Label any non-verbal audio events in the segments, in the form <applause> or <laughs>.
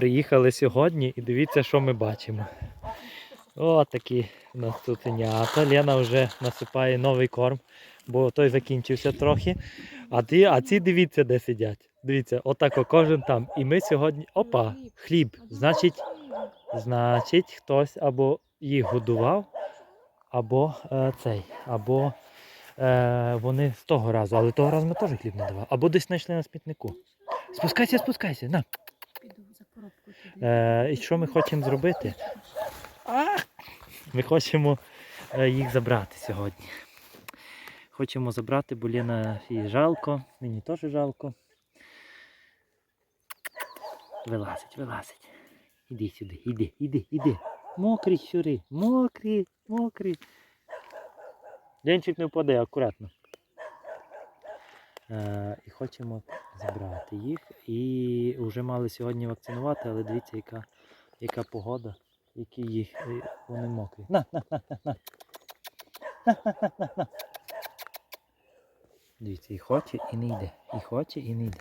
Приїхали сьогодні і дивіться, що ми бачимо. О, такі у нас цуценята. Лена вже насипає новий корм, бо той закінчився трохи. А, ті, а ці дивіться, де сидять. Дивіться, отако кожен там. І ми сьогодні. Опа, хліб. Значить, значить, хтось або їх годував, або е, цей, або е, вони з того разу, але того разу ми теж хліб не давали. Або десь знайшли на смітнику. Спускайся, спускайся. На. Піду за коробку туди. Е, і що ми хочемо зробити? Ми хочемо е, їх забрати сьогодні. Хочемо забрати, бо Лена їй жалко, мені теж жалко. Вилазить, вилазить. Іди сюди, іди, іди, іди. Мокрі щури, мокрі, мокрі. Денчик не впаде, акуратно. Е, і хочемо забрати їх. І вже мали сьогодні вакцинувати, але дивіться, яка, яка погода, які їх е, вони мокрі. На, на, на, на, на. Дивіться, і хоче, і не йде. І хоче, і не йде.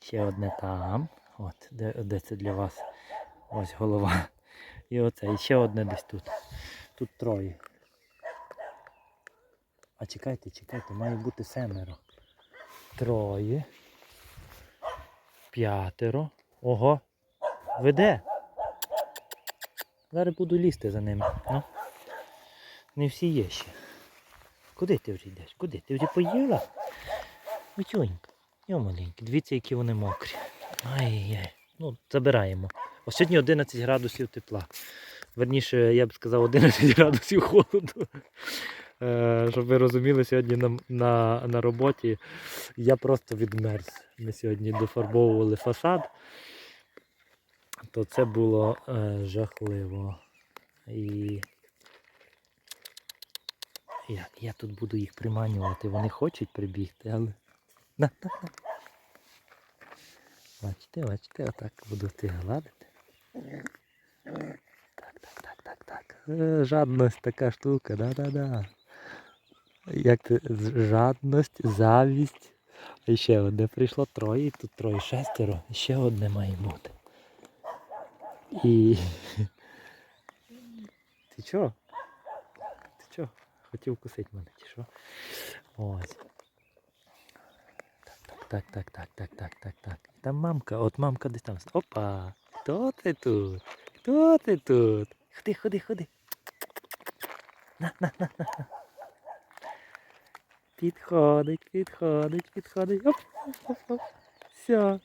Ще одне там. От, де, де це для вас? Ось голова. І оце, і ще одне десь тут. Тут троє. А чекайте, чекайте, має бути семеро. Троє. П'ятеро. Ого. Веде. Зараз буду лізти за ними. Ну. Не всі є ще. Куди ти вже йдеш? Куди? Ти вже поїла? Митюнька. Йо маленькі. Дивіться, які вони мокрі. Ай-яй. Ну, забираємо. Ось сьогодні 11 градусів тепла. Верніше, я б сказав, 11 <laughs> градусів холоду. Е, щоб ви розуміли, сьогодні на, на, на роботі я просто відмерз. Ми сьогодні дофарбовували фасад, то це було е, жахливо. І я, я тут буду їх приманювати. Вони хочуть прибігти, але. На, на, на. Бачите, бачите, отак буду ти гладити. Так, так, так, так, так. Е, жадність така штука, да-да-да. Як? Жадність, завість. І ще одне прийшло троє, тут троє, шестеро, ще одне має бути. І. <laughs> Ти чого? Ти чого? Хотів вкусити мене, чи що? Ось. Так, так, так, так, так, так, так. Там мамка, от мамка десь там. Опа! Хто ти тут? Хто ти тут? Ходи, ходи, ходи. На, на, на, на. Підходить, підходить, підходить. Оп, оп, оп. Все.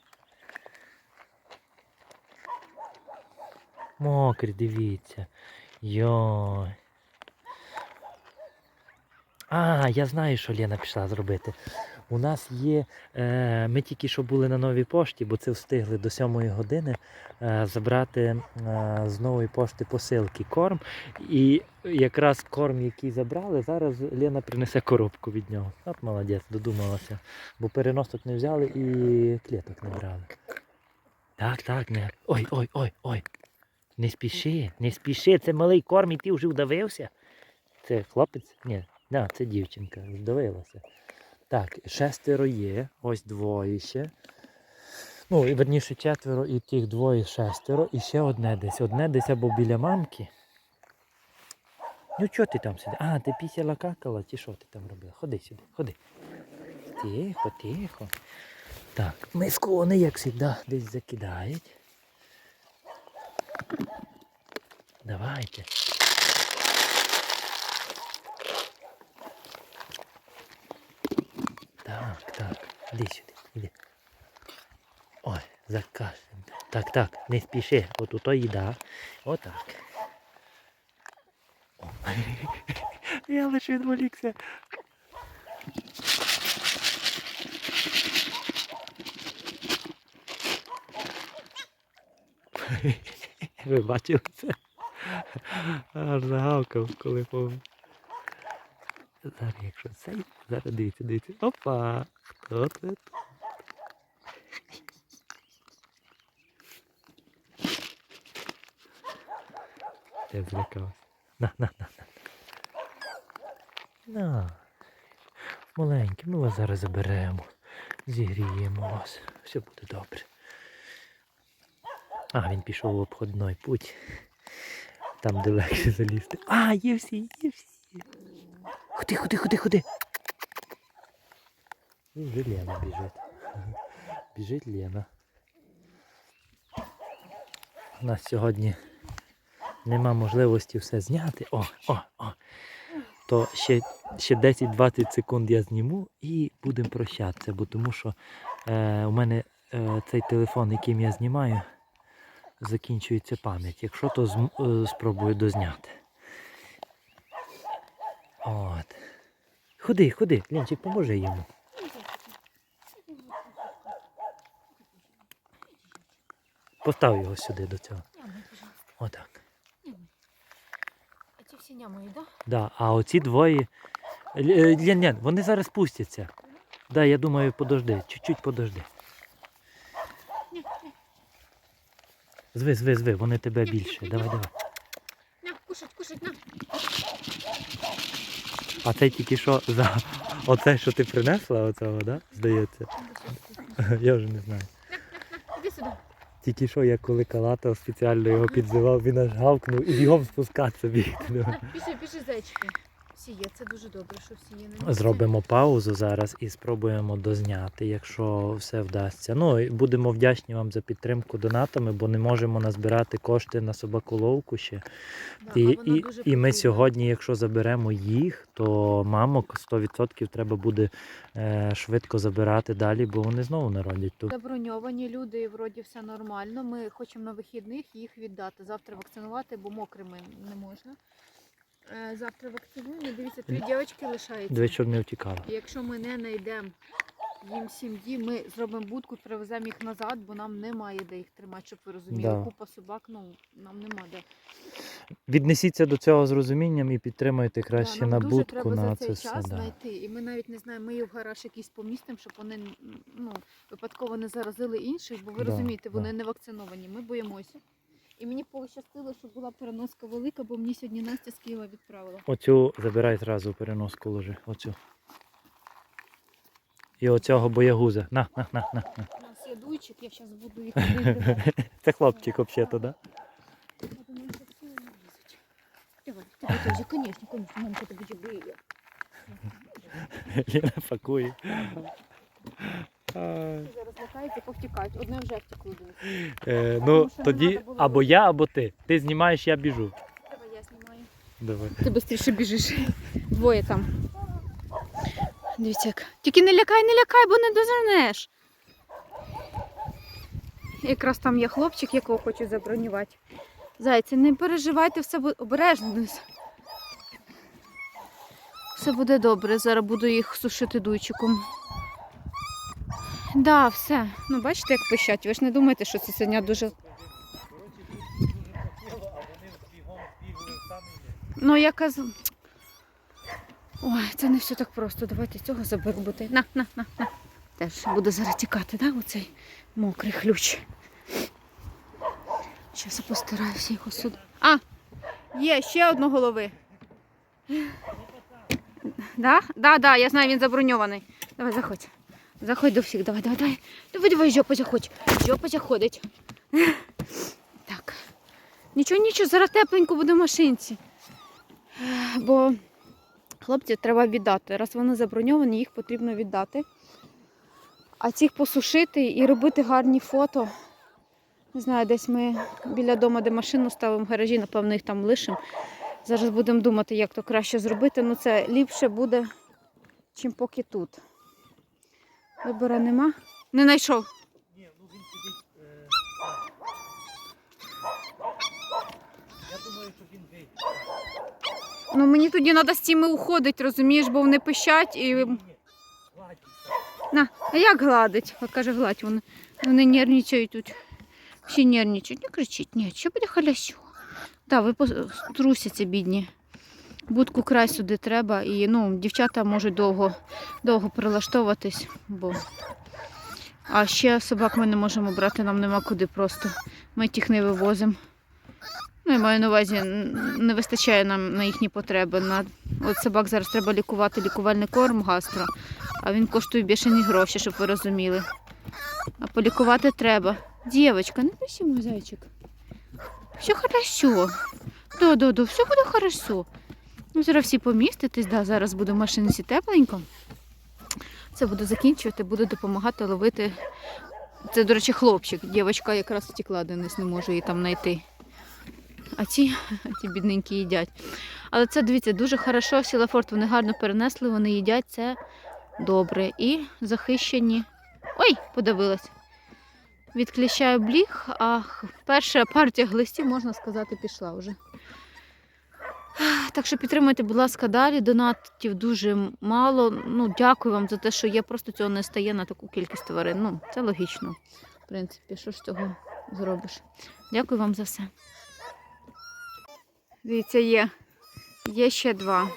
Мокрі, дивіться. Йой. А, я знаю, що Лена пішла зробити. У нас є. Е, ми тільки що були на новій пошті, бо це встигли до 7 години е, забрати е, з нової пошти посилки корм. І якраз корм, який забрали, зараз Лена принесе коробку від нього. От молодець, додумалася. Бо переносок не взяли і клеток не брали. Так, так, не. Ой, ой, ой, ой. Не спіши, не спіши, це малий корм і ти вже вдавився. Це хлопець? Ні, да, це дівчинка, вдавилася. Так, шестеро є, ось двоє ще. Ну, і верніше четверо, і тих двоє шестеро, і ще одне десь. Одне десь або біля мамки. Ну чого ти там сидиш? А, ти пісяла какала, чи що ти там робила? Ходи сюди, ходи. Тихо, тихо. Так, миску вони, як завжди, десь закидають. Давайте. Так, так, іди сюди, іди. Ой, закашлянь. Так, так, не спіши, от ото їда. Отак. О. Я лише відволікся. Ви бачили це? Аж загавкав, коли пов... Зараз, якщо цей, зараз дивіться, дивіться. Опа! Хто тут? Я злякався. На, на, на, на. На. Маленький, ми вас зараз заберемо. Зігріємо вас. Все буде добре. А, він пішов в обходний путь. Там, де легше залізти. А, є всі, є всі. Ходи, ходи, ходи, ходи. І вже Лена біжить. Біжить Лена. У нас сьогодні нема можливості все зняти. О, о, о. То ще, ще 10-20 секунд я зніму і будемо прощатися, бо тому що е, у мене е, цей телефон, яким я знімаю, закінчується пам'ять. Якщо то зм- е, спробую дозняти. От. Ходи, ходи, Ленчик, поможи йому. Постав його сюди до цього. Отак. А ці всі нямої, да? Да, а оці двоє. Лен, Лен, вони зараз спустяться. Да, я думаю, подожди, чуть-чуть подожди. Зви, зви, зви, вони тебе більше. Давай, давай. На, кушать, кушать, на. А це тільки що за оце, що ти принесла, оцього, да? Здається. <laughs> Я вже не знаю. Іди сюди. Тільки що я коли калатав, спеціально його підзивав, він аж гавкнув і бігом спускатися бігти. На, пішли, пішли зайчики. Всі є, це дуже добре, що всі є. на місці. Зробимо паузу зараз і спробуємо дозняти, якщо все вдасться. Ну і будемо вдячні вам за підтримку донатами, бо не можемо назбирати кошти на собаколовку ще. Да, І, а і, і ми сьогодні, якщо заберемо їх, то мамок 100% треба буде е, швидко забирати далі, бо вони знову народять тут. Заброньовані люди, вроді все нормально. Ми хочемо на вихідних їх віддати. Завтра вакцинувати, бо мокрими не можна. Е, Завтра вакцинуємо. Дивіться, три дівчатки лишаються. Дві, щоб не втікало. І якщо ми не знайдемо їм сім'ї, ми зробимо будку, привеземо їх назад, бо нам немає де їх тримати, щоб ви розуміли. Да. Купа собак, ну нам нема де. Віднесіться до цього з розумінням і підтримайте Да, краще нам на дуже будку треба на за це цей все. час Да. знайти. І ми навіть не знаємо, ми їх в гараж якийсь помістимо, щоб вони ну, випадково не заразили інших, бо ви Да, розумієте, вони да. не вакциновані. Ми боїмося. І мені пощастило, що була переноска велика, бо мені сьогодні Настя з Києва відправила. Оцю забирай зразу переноску ложи. Оцю. І оцього боягуза. На, на, на, на. на. У нас є дуйчик, я зараз буду їх. Це хлопчик взагалі-то, да? Я думаю, що всі вони влізуть. Давай, теж, конечно, конечно, мамка тебе бije. Ліна пакує. Всі зараз лякаються, повтікають. Одне вже втекло до. Е, ну, тоді або я, або ти. Ти знімаєш, я біжу. Давай я знімаю. Давай. Ти швидше біжиш. Двоє там. Дивіться як. Тільки не лякай, не лякай, бо не дозирнеш. Якраз там є хлопчик, якого хочу забронювати. Зайці, не переживайте, все буде обережно. Все буде добре. Зараз буду їх сушити дуйчиком. Да, все. Ну, бачите, як пищать. Ви ж не думаєте, що це сьогодні дуже Ну, я казав. Ой, це не все так просто. Давайте цього заберу бути. На, на, на, на. Теж буде зараз тікати, да, оцей мокрий ключ. Зараз я постараюся його сюди. А! Є ще одно голови. Да? Да, да, я знаю, він заброньований. Давай, заходь. Заходь до всіх. Давай, давай, давай. Давай, давай, жопа заходь. Жопа заходить. Так. Нічого, нічого, зараз тепленько буде в машинці. Бо хлопців треба віддати. Раз вони заброньовані, їх потрібно віддати. А цих посушити і робити гарні фото. Не знаю, десь ми біля дому, де машину ставимо в гаражі, напевно, їх там лишимо. Зараз будемо думати, як то краще зробити. Ну це ліпше буде, чим поки тут. Вибору нема. Не знайшов. Ні, ну він сидить. Я думаю, що він вийде. Ну мені тоді треба з цими уходити, розумієш, бо вони пищать і. На, а як гладить? От каже, гладь вони. Вони нервничають тут. Всі нервничають. Не кричіть, ні, що буде халясю. Так, ви трусяться, бідні. Будку край сюди треба. І ну, дівчата можуть довго, довго прилаштовуватись, бо. А ще собак ми не можемо брати, нам нема куди просто. Ми їх не вивозимо. Ну, я маю на увазі, не вистачає нам на їхні потреби. На... От собак зараз треба лікувати лікувальний корм гастро, а він коштує бішені гроші, щоб ви розуміли. А полікувати треба. Девочка, не пиши, мой зайчик. Все хорошо. Да, да, да, все буде хорошо. Ну, зараз всі поміститесь, да, зараз буде в машинці тепленько. Це буду закінчувати, буду допомагати ловити. Це, до речі, хлопчик. Дівчинка якраз втекла, Денис не може її там знайти. А ті, ті <laughs> бідненькі їдять. Але це, дивіться, дуже хорошо, сілафорт вони гарно перенесли, вони їдять це добре і захищені. Ой, подивилась. Від кліща бліг, а перша партія глистів, можна сказати, пішла вже. Так що підтримуйте, будь ласка, далі. Донатів дуже мало. Ну, дякую вам за те, що є. Просто цього не стає на таку кількість тварин. Ну, це логічно. В принципі, що ж цього зробиш? Дякую вам за все. Дивіться, є. Є ще два.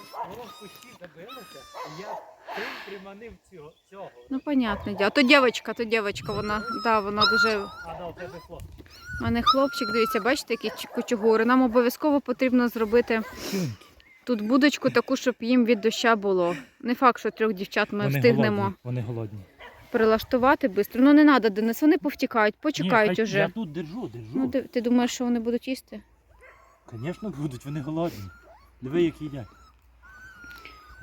Приманив цього. цього. Ну, понятно, дя. То дівчинка, то дівчинка, вона, да, вона дуже. А да, у тебе хлопець. У мене хлопчик, дивіться, бачите, які кучугури. Нам обов'язково потрібно зробити тут будочку таку, щоб їм від доща було. Не факт, що трьох дівчат ми встигнемо Вони голодні. прилаштувати швидко. Ну не треба, Денис, вони повтікають, почекають Ні, уже. Я тут держу, держу. Ну, ти, ти думаєш, що вони будуть їсти? Звісно, будуть, вони голодні. Диви, як їдять.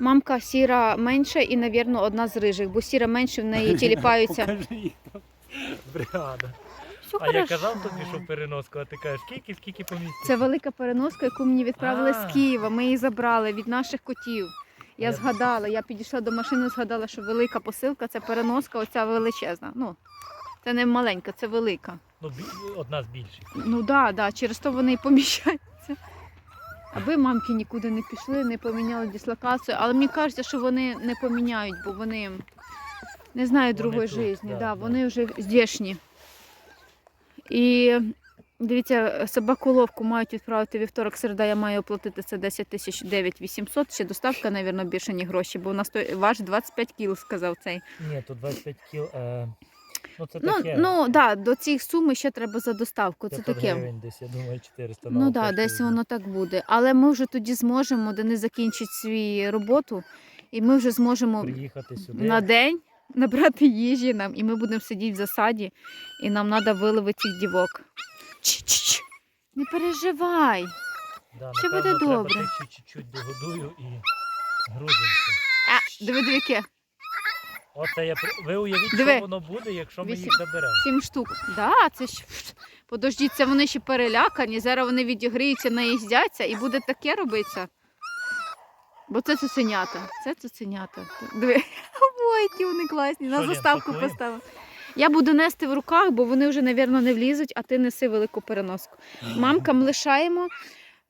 Мамка сіра менша і, навірно, одна з рижих, бо сіра менше в неї тіліпаються. <laughs> Бригада. Все А я хорошо. казав тобі, що переноску, а ти кажеш, скільки, скільки поміститься? Це велика переноска, яку мені відправили А. з Києва. Ми її забрали від наших котів. Я Я- згадала, я підійшла до машини, згадала, що велика посилка це переноска, оця величезна. Ну, це не маленька, це велика. Ну, бі- одна з більших. Ну так, да, да, через то вони і поміщаються. Аби мамки нікуди не пішли, не поміняли дислокацію. Але мені кажеться, що вони не поміняють, бо вони не знають Вони другої житті. да, Да, да. Вони вже здешні. І дивіться, собаку ловку мають відправити вівторок, середа, я маю оплатити це 10 тисяч 9 800. Ще доставка, мабуть, більше, ні гроші, бо у нас той важить 25 кіл, сказав цей. Ні, тут 25 кіл. Е... Ну, це Ну, таке. ну да, до цих суми ще треба за доставку. Це 500 таке. гривень десь, я думаю, 400 Ну так, да, десь воно так буде. Але ми вже тоді зможемо, де не закінчить свою роботу, і ми вже зможемо Приїхати сюди. на день набрати їжі нам, і ми будемо сидіти в засаді, і нам треба виловити цих дівок. Ч-ч-ч. Не переживай. Да, Ще напевно, буде треба добре. тих чуть-чуть догодую і грузимося. А, диви, диви, яке. Оце я при- ви уявіть, Диви. що воно буде, якщо ми Вісім. їх заберемо. Сім штук. Да, це ж. Подождіть, це вони ще перелякані. Зараз вони відігріються, наїздяться і буде таке робитися. Бо це цуценята. Це цуценята. Диви. Ой, які вони класні. На Лен, заставку пакуємо? поставив. Я буду нести в руках, бо вони вже, напевно, не влізуть, а ти неси велику переноску. Мамкам лишаємо.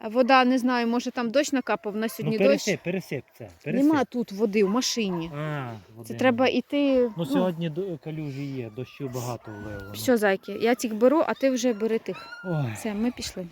Вода, не знаю, може там дощ накапав на Ну, сьогодні дощ. пересип, пересип це. Пересип. Нема тут води в машині. А, Це нема. треба йти. Ну, сьогодні до- калюжі є, дощу багато влило. Все, зайки, я цих беру, а ти вже бери тих. Ой. Все, ми пішли.